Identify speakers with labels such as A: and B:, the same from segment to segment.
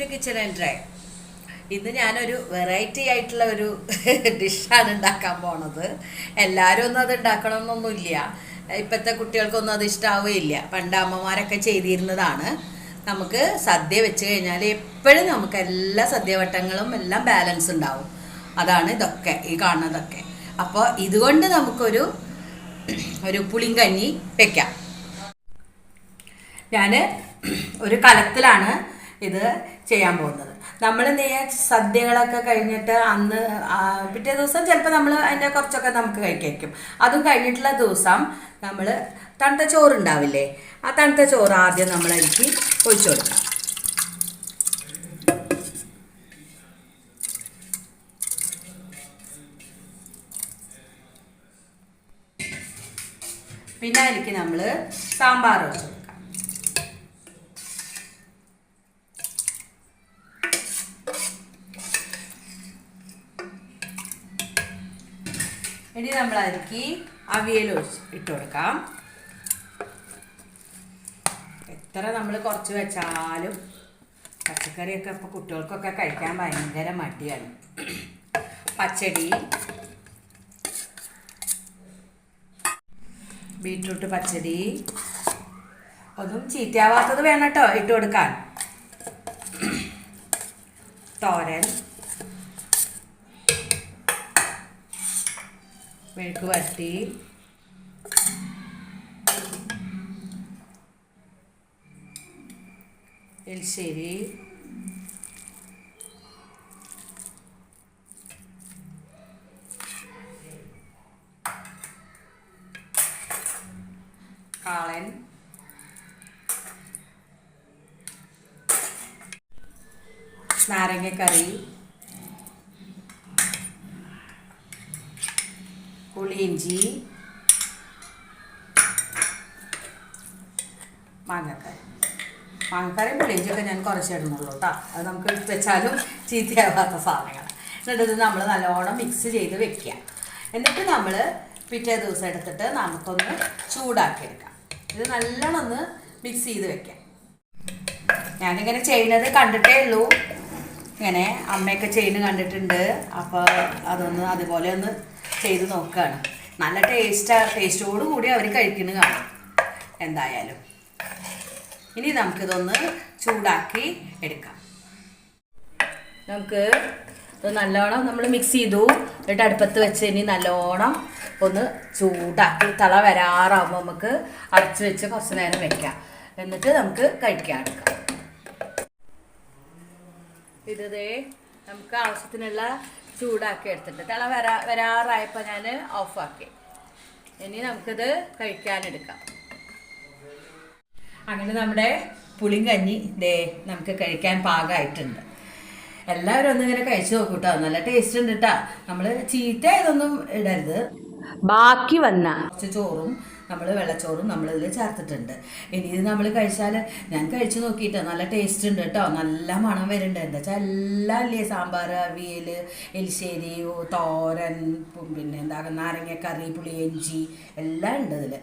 A: Kitchen and dry ഇന്ന് ഞാനൊരു variety ആയിട്ടുള്ള ഒരു ഡിഷാണ് ഉണ്ടാക്കാൻ പോണത്. എല്ലാവരും ഒന്നും അത് ഉണ്ടാക്കണമെന്നൊന്നുമില്ല ഇപ്പോഴത്തെ കുട്ടികൾക്കൊന്നും അത് ഇഷ്ടാവുകയില്ല. പണ്ട് അമ്മമാരൊക്കെ ചെയ്തിരുന്നതാണ്. നമുക്ക് സദ്യ വെച്ച് കഴിഞ്ഞാൽ എപ്പോഴും നമുക്ക് എല്ലാ സദ്യവട്ടങ്ങളും എല്ലാം ബാലൻസ് ഉണ്ടാവും. അതാണ് ഇതൊക്കെ ഈ കാണുന്നതൊക്കെ. അപ്പോൾ ഇതുകൊണ്ട് നമുക്കൊരു ഒരു പുളിങ്കഞ്ഞി വെക്കാം. ഞാൻ ഒരു കലത്തിലാണ് ഇത് ചെയ്യാൻ പോകുന്നത്. നമ്മൾ നെയ്യ സദ്യകളൊക്കെ കഴിഞ്ഞിട്ട് അന്ന് പിറ്റേ ദിവസം ചിലപ്പോൾ നമ്മൾ അതിന്റെ കുറച്ചൊക്കെ നമുക്ക് കഴിക്കും അതും കഴിഞ്ഞിട്ടുള്ള ദിവസം നമ്മൾ തണുത്ത ചോറുണ്ടാവില്ലേ? ആ തണുത്ത ചോറ് ആദ്യം നമ്മൾ അതിലേക്ക് ഒഴിച്ചു കൊടുക്കാം. പിന്നെ അതിലേക്ക് നമ്മൾ സാമ്പാർ ഒഴിച്ചു ഇനി നമ്മൾ അതിലേക്ക് അവിയൽ ഇട്ട് കൊടുക്കാം. എത്ര നമ്മൾ കുറച്ച് വെച്ചാലും പച്ചക്കറിയൊക്കെ ഇപ്പോൾ കുട്ടികൾക്കൊക്കെ കഴിക്കാൻ ഭയങ്കര മടിയാണ്. പച്ചടി. ബീട്രൂട്ട് പച്ചടി. ഒന്നും ചീത്തയാവാത്തത് വേണം കേട്ടോ ഇട്ട് കൊടുക്കാൻ. തോരൻ. മെഴുക്ക് വരട്ടി എൽശ്ശേരി കാളൻ. നാരങ്ങക്കറി. പുളിയിഞ്ചി മാങ്ങക്കറി. മാങ്ങക്കറി പുളിയിഞ്ചിയൊക്കെ ഞാൻ കുറച്ച് ഇടുന്നുള്ളൂ കേട്ടോ. അത് നമുക്ക് വെച്ചാലും ചീത്തയാവാത്ത സാധനങ്ങൾ എന്നിട്ട് നമ്മൾ നല്ലോണം മിക്സ് ചെയ്ത് വെക്കുക. എന്നിട്ട് നമ്മൾ പിറ്റേ ദിവസം എടുത്തിട്ട് നമുക്കൊന്ന് ചൂടാക്കി എടുക്കാം ഇത് നല്ലോണം ഒന്ന് മിക്സ് ചെയ്ത് വെക്കാം ഞാനിങ്ങനെ ചെയ്യുന്നത് കണ്ടിട്ടേ ഉള്ളൂ. ഇങ്ങനെ അമ്മയൊക്കെ ചെയ്യുന്നത് കണ്ടിട്ടുണ്ട്. അപ്പോൾ അതൊന്ന് അതുപോലെ ഒന്ന് ചെയ്ത് നോക്കുകയാണ് നല്ല ടേസ്റ്റ് ടേസ്റ്റോട് കൂടി അവർ കഴിക്കുന്നത് കാണാം. എന്തായാലും. ഇനി നമുക്കിതൊന്ന് ചൂടാക്കി എടുക്കാം. നമുക്ക് ഇത് നല്ലോണം നമ്മൾ മിക്സ് ചെയ്തു. എന്നിട്ട് അടുപ്പത്ത് വെച്ച് ഇനി നല്ലോണം ഒന്ന് ചൂടാക്കി തള വരാറാകുമ്പോൾ നമുക്ക് അടച്ച് വെച്ച് കുറച്ച് നേരം വെക്കാം. എന്നിട്ട് നമുക്ക് കഴിക്കാൻ എടുക്കാം. ഇതേ നമുക്ക് ആവശ്യത്തിനുള്ള ചൂടാക്കി എടുത്തിട്ട് തിള വരാ വരാറായപ്പോൾ ഞാൻ ഓഫാക്കി. ഇനി നമുക്കിത് കഴിക്കാനെടുക്കാം. അങ്ങനെ നമ്മുടെ പുളിങ്കഞ്ഞി ദേ നമുക്ക് കഴിക്കാൻ പാകമായിട്ടുണ്ട് എല്ലാവരും ഒന്നിങ്ങനെ കഴിച്ചു നോക്കൂട്ടോ. നല്ല ടേസ്റ്റ് ഉണ്ട് കേട്ടോ നമ്മൾ ചീത്ത ഇതൊന്നും ഇടരുത്. ബാക്കി വന്ന കുറച്ച് ചോറും നമ്മൾ വെള്ളച്ചോറും നമ്മളിതിൽ ചേർത്തിട്ടുണ്ട്. ഇനി ഇത് നമ്മൾ കഴിച്ചാൽ ഞാൻ കഴിച്ചു നോക്കിയിട്ട്. നല്ല ടേസ്റ്റ് ഉണ്ട് കേട്ടോ നല്ല മണം വരുന്നുണ്ട്. എന്താ വെച്ചാൽ എല്ലാം ഇല്ലേ സാമ്പാർ അവിയൽ എലിശ്ശേരി തോരൻ പിന്നെ എന്താ നാരങ്ങക്കറി പുളിയഞ്ചി എല്ലാം ഉണ്ട് ഇതിൽ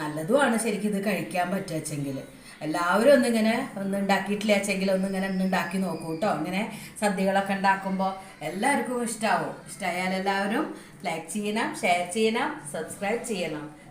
A: നല്ലതുമാണ് ശരിക്കും ഇത് കഴിക്കാൻ പറ്റുവെച്ചെങ്കിൽ എല്ലാവരും ഒന്നിങ്ങനെ ഒന്ന് ഉണ്ടാക്കിയിട്ടില്ല വെച്ചെങ്കിൽ ഒന്നിങ്ങനെ ഒന്ന് ഉണ്ടാക്കി നോക്കൂ കേട്ടോ ഇങ്ങനെ സദ്യകളൊക്കെ ഉണ്ടാക്കുമ്പോൾ എല്ലാവർക്കും ഇഷ്ടമാവും ഇഷ്ടമായാൽ എല്ലാവരും ലൈക്ക് ചെയ്യണം ഷെയർ ചെയ്യണം സബ്സ്ക്രൈബ് ചെയ്യണം.